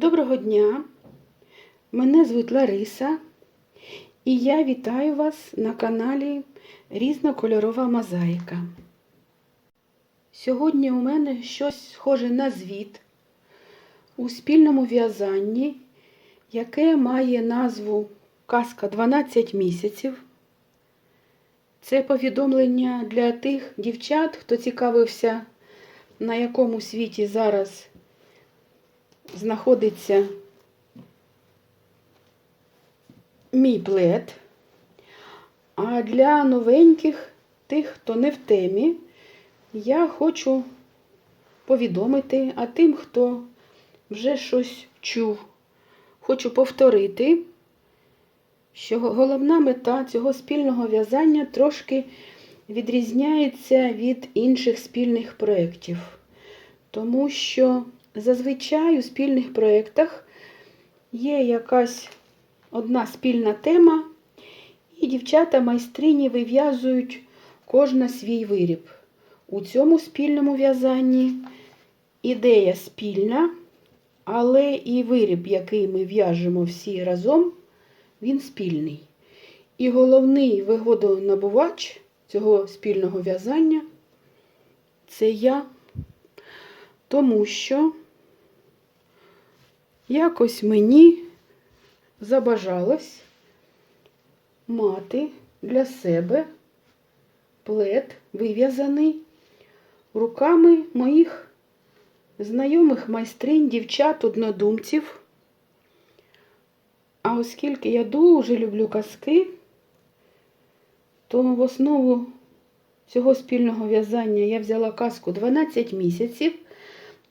Доброго дня! Мене звуть Лариса, і я вітаю вас на каналі Різнокольорова мозаїка. Сьогодні у мене щось схоже на звіт у спільному в'язанні, яке має назву Казка 12 місяців. Це повідомлення для тих дівчат, хто цікавився, на якому світі зараз знаходиться мій плед. А для новеньких, тих, хто не в темі, я хочу повідомити, а тим, хто вже щось чув, хочу повторити, що головна мета цього спільного в'язання трошки відрізняється від інших спільних проєктів. Тому що зазвичай у спільних проєктах є якась одна спільна тема, і дівчата-майстрині вив'язують кожна свій виріб. У цьому спільному в'язанні ідея спільна, але і виріб, який ми в'яжемо всі разом, він спільний. І головний вигодонабувач цього спільного в'язання це я, тому що якось мені забажалось мати для себе плед вив'язаний руками моїх знайомих майстринь, дівчат, однодумців. А оскільки я дуже люблю казки, то в основу цього спільного в'язання я взяла казку 12 місяців,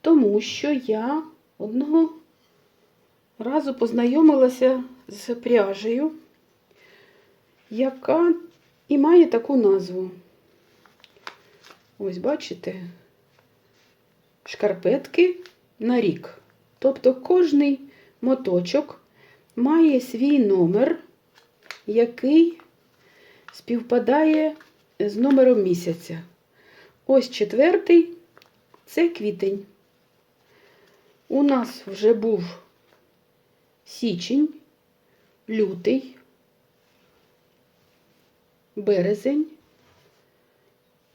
тому що я одного разу познайомилася з пряжею, яка і має таку назву. Ось, бачите, шкарпетки на рік. Тобто кожний моточок має свій номер, який співпадає з номером місяця. Ось четвертий це квітень. У нас вже був січень, лютий, березень,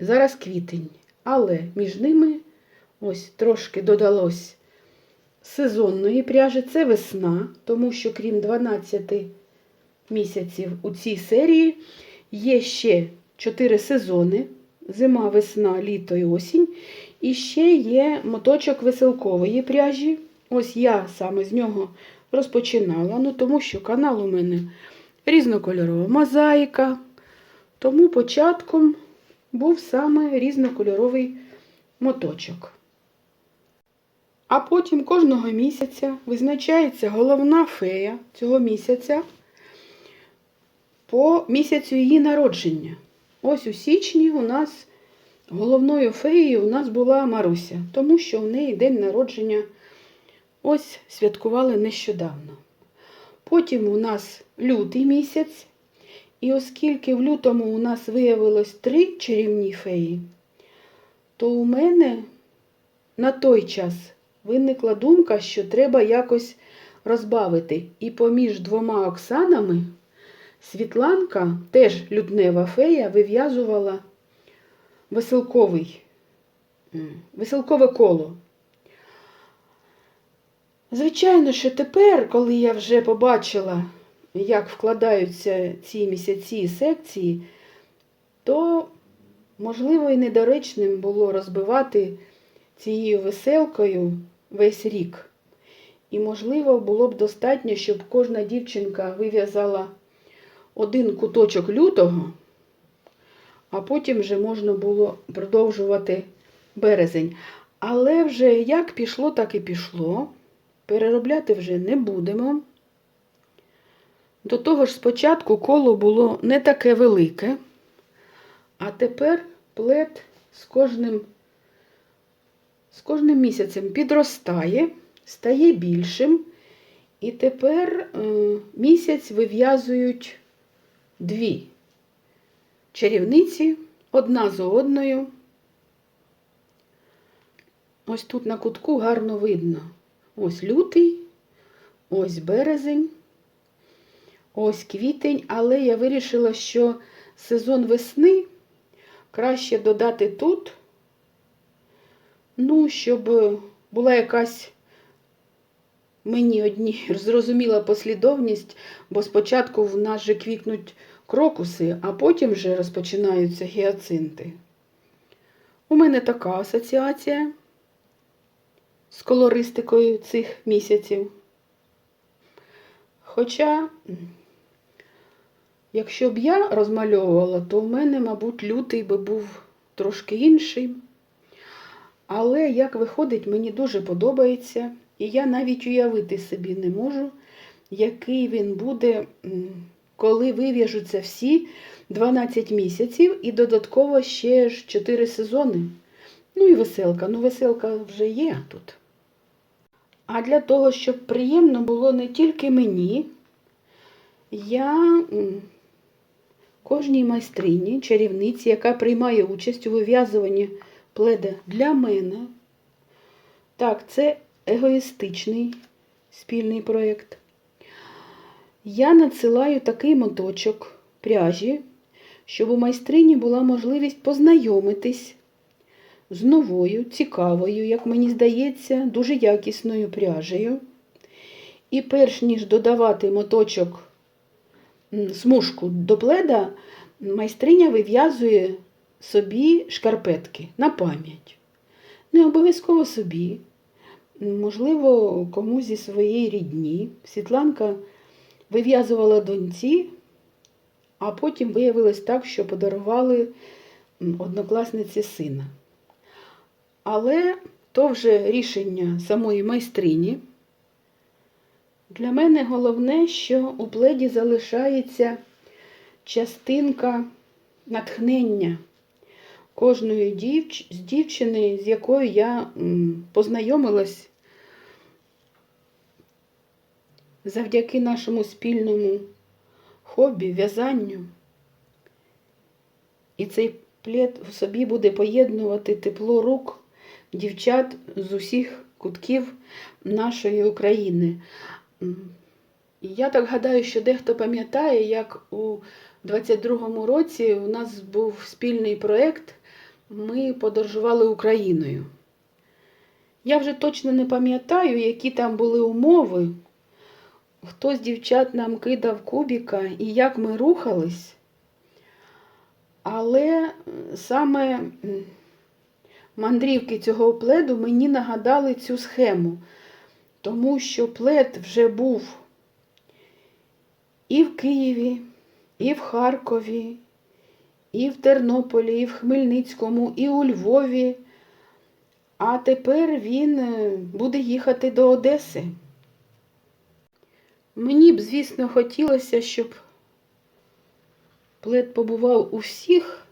зараз квітень. Але між ними ось трошки додалось сезонної пряжі. Це весна, тому що крім 12 місяців у цій серії є ще 4 сезони: зима, весна, літо і осінь. І ще є моточок веселкової пряжі. Ось я саме з нього розпочинала, ну тому що канал у мене різнокольорова мозаїка. Тому початком був саме різнокольоровий моточок. А потім кожного місяця визначається головна фея цього місяця по місяцю її народження. Ось у січні у нас головною феєю у нас була Маруся, тому що у неї день народження ось святкували нещодавно. Потім у нас лютий місяць, і оскільки в лютому у нас виявилось три чарівні феї, то у мене на той час виникла думка, що треба якось розбавити. І поміж двома Оксанами Світланка, теж люднева фея, вив'язувала веселковий, веселкове коло. Звичайно, що тепер, коли я вже побачила, як вкладаються ці місяці секції, то, можливо, і недоречним було розбивати цією веселкою весь рік. І, можливо, було б достатньо, щоб кожна дівчинка вив'язала один куточок лютого, а потім вже можна було продовжувати березень. Але вже як пішло, так і пішло. Переробляти вже не будемо. До того ж, спочатку коло було не таке велике, а тепер плед з кожним, з кожним місяцем підростає, стає більшим. І тепер е, місяць вив'язують дві чарівниці одна за одною. Ось тут на кутку гарно видно. Ось лютий, ось березень, ось квітень, але я вирішила, що сезон весни краще додати тут, ну, щоб була якась мені одні зрозуміла послідовність, бо спочатку в нас же квітнуть крокуси, а потім вже розпочинаються гіацинти. У мене така асоціація з колористикою цих місяців. Хоча, якщо б я розмальовувала, то в мене, мабуть, лютий би був трошки інший. Але, як виходить, мені дуже подобається, і я навіть уявити собі не можу, який він буде, коли вив'яжуться всі 12 місяців і додатково ще ж 4 сезони. Ну і веселка. Ну, веселка вже є тут. А для того, щоб приємно було не тільки мені, я кожній майстрині, чарівниці, яка приймає участь у вив'язуванні пледа для мене. Так, це егоїстичний спільний проєкт. Я надсилаю такий моточок пряжі, щоб у майстрині була можливість познайомитись з новою, цікавою, як мені здається, дуже якісною пряжею. І перш ніж додавати моточок смужку до пледа, майстриня вив'язує собі шкарпетки на пам'ять. Не обов'язково собі, можливо, комусь зі своєї рідні. Світланка вив'язувала доньці, а потім виявилось так, що подарували однокласниці сина. Але то вже рішення самої майстрині. Для мене головне, що у пледі залишається частинка натхнення кожної дівч... з дівчини, з якою я познайомилась завдяки нашому спільному хобі, в'язанню. І цей плед в собі буде поєднувати тепло рук дівчат з усіх кутків нашої України. Я так гадаю, що дехто пам'ятає, як у 22-му році у нас був спільний проєкт, ми подорожували Україною. Я вже точно не пам'ятаю, які там були умови. Хтось з дівчат нам кидав кубіка і як ми рухались. Але саме мандрівки цього пледу мені нагадали цю схему, тому що плед вже був і в Києві, і в Харкові, і в Тернополі, і в Хмельницькому, і у Львові. А тепер він е, буде їхати до Одеси. Мені б, звісно, хотілося, щоб плед побував у всіх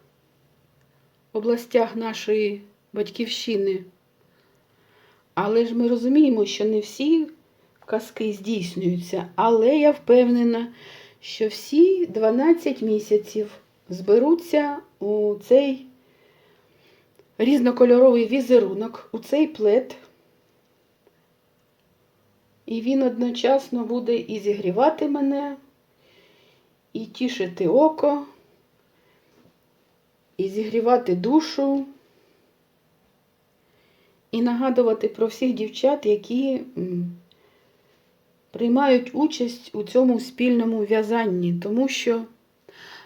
областях нашої батьківщини. Але ж ми розуміємо, що не всі казки здійснюються. Але я впевнена, що всі 12 місяців зберуться у цей різнокольоровий візерунок, у цей плед. І він одночасно буде і зігрівати мене, і тішити око, і зігрівати душу, і нагадувати про всіх дівчат, які приймають участь у цьому спільному в'язанні, тому що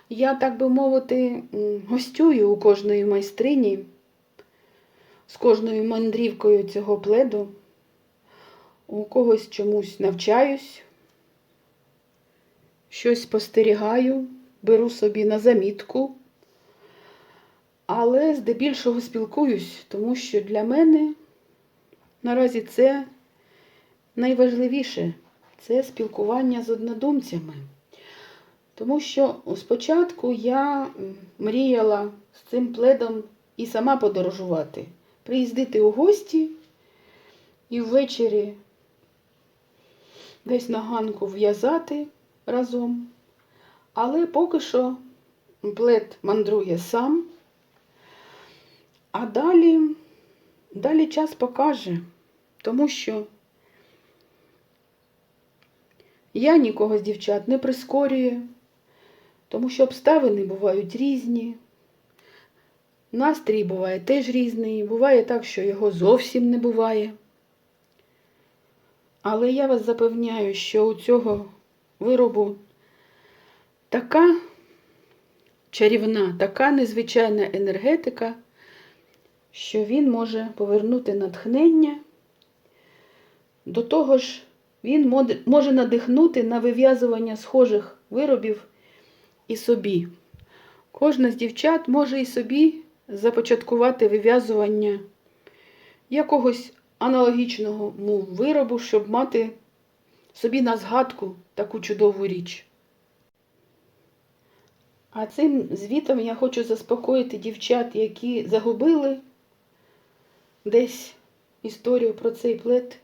я, так би мовити, гостюю у кожної майстрині з кожною мандрівкою цього пледу. У когось чомусь навчаюсь, щось спостерігаю, беру собі на замітку, але здебільшого спілкуюсь, тому що для мене наразі це найважливіше це спілкування з однодумцями. Тому що спочатку я мріяла з цим пледом і сама подорожувати, приїздити у гості і ввечері десь на ганку в'язати разом. Але поки що плед мандрує сам. А далі, далі час покаже, тому що Я нікого з дівчат не прискорюю, тому що обставини бувають різні. Настрій буває теж різний. Буває так, що його зовсім не буває. Але я вас запевняю, що у цього виробу така чарівна, така незвичайна енергетика, що він може повернути натхнення. До того ж, він може надихнути на вив'язування схожих виробів і собі. Кожна з дівчат може і собі започаткувати вив'язування якогось аналогічного виробу, щоб мати собі на згадку таку чудову річ. А цим звітом я хочу заспокоїти дівчат, які загубили десь історію про цей плет,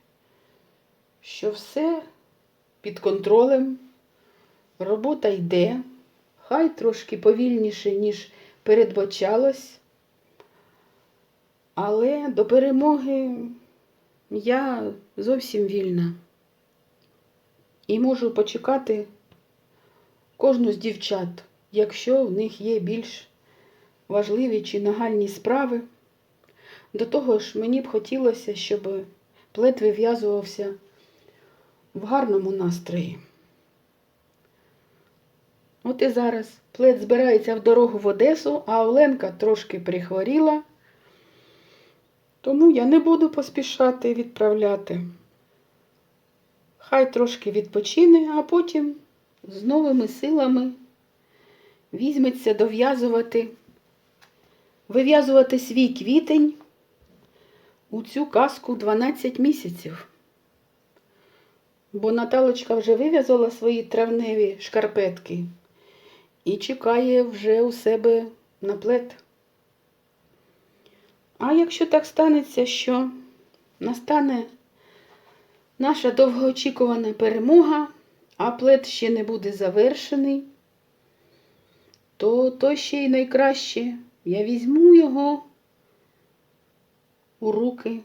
що все під контролем, робота йде, хай трошки повільніше, ніж передбачалось, але до перемоги я зовсім вільна і можу почекати кожну з дівчат, якщо в них є більш важливі чи нагальні справи. До того ж, мені б хотілося, щоб плет вив'язувався в гарному настрої. От і зараз плет збирається в дорогу в Одесу, а Оленка трошки прихворіла, тому я не буду поспішати відправляти. Хай трошки відпочине, а потім з новими силами візьметься дов'язувати, вив'язувати свій квітень у цю казку 12 місяців. Бо Наталочка вже вив'язала свої травневі шкарпетки і чекає вже у себе на плет. А якщо так станеться, що настане наша довгоочікувана перемога, а плет ще не буде завершений, то то ще й найкраще. Я візьму його у руки,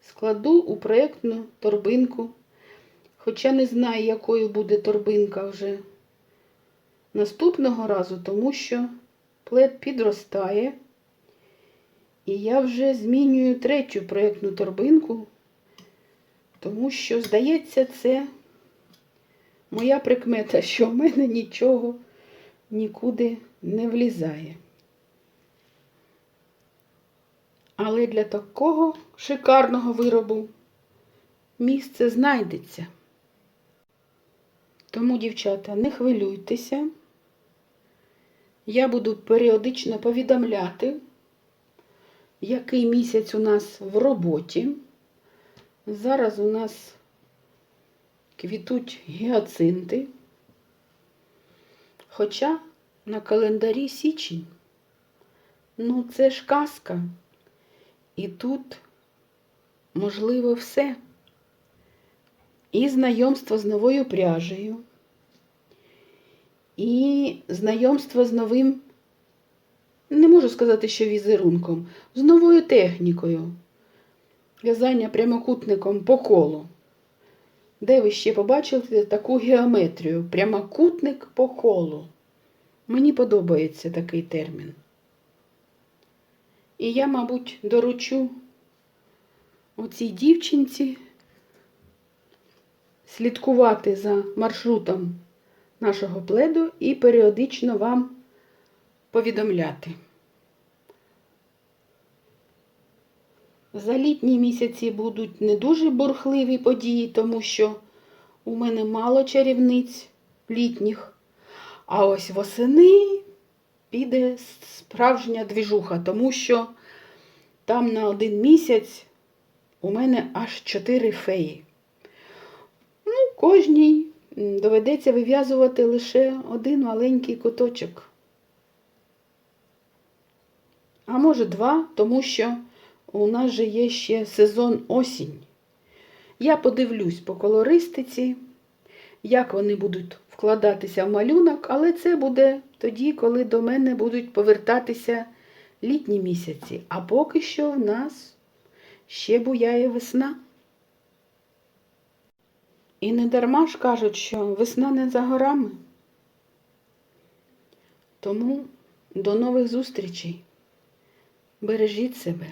складу у проєктну торбинку, хоча не знаю, якою буде торбинка вже наступного разу, тому що плед підростає. І я вже змінюю третю проєктну торбинку, тому що, здається, це моя прикмета, що в мене нічого нікуди не влізає. Але для такого шикарного виробу місце знайдеться. Тому, дівчата, не хвилюйтеся. Я буду періодично повідомляти, який місяць у нас в роботі. Зараз у нас квітуть гіацинти. Хоча на календарі січень. Ну, це ж казка. І тут можливо все. І знайомство з новою пряжею, і знайомство з новим, не можу сказати, що візерунком, з новою технікою. В'язання прямокутником по колу. Де ви ще побачили таку геометрію? Прямокутник по колу. Мені подобається такий термін. І я, мабуть, доручу оцій дівчинці слідкувати за маршрутом нашого пледу і періодично вам повідомляти. За літні місяці будуть не дуже бурхливі події, тому що у мене мало чарівниць літніх. А ось восени піде справжня двіжуха, тому що там на один місяць у мене аж чотири феї. Ну, кожній доведеться вив'язувати лише один маленький куточок. А може два, тому що у нас же є ще сезон осінь. Я подивлюсь по колористиці, як вони будуть вкладатися в малюнок, але це буде тоді, коли до мене будуть повертатися літні місяці. А поки що в нас ще буяє весна. І не дарма ж кажуть, що весна не за горами. Тому до нових зустрічей. Бережіть себе.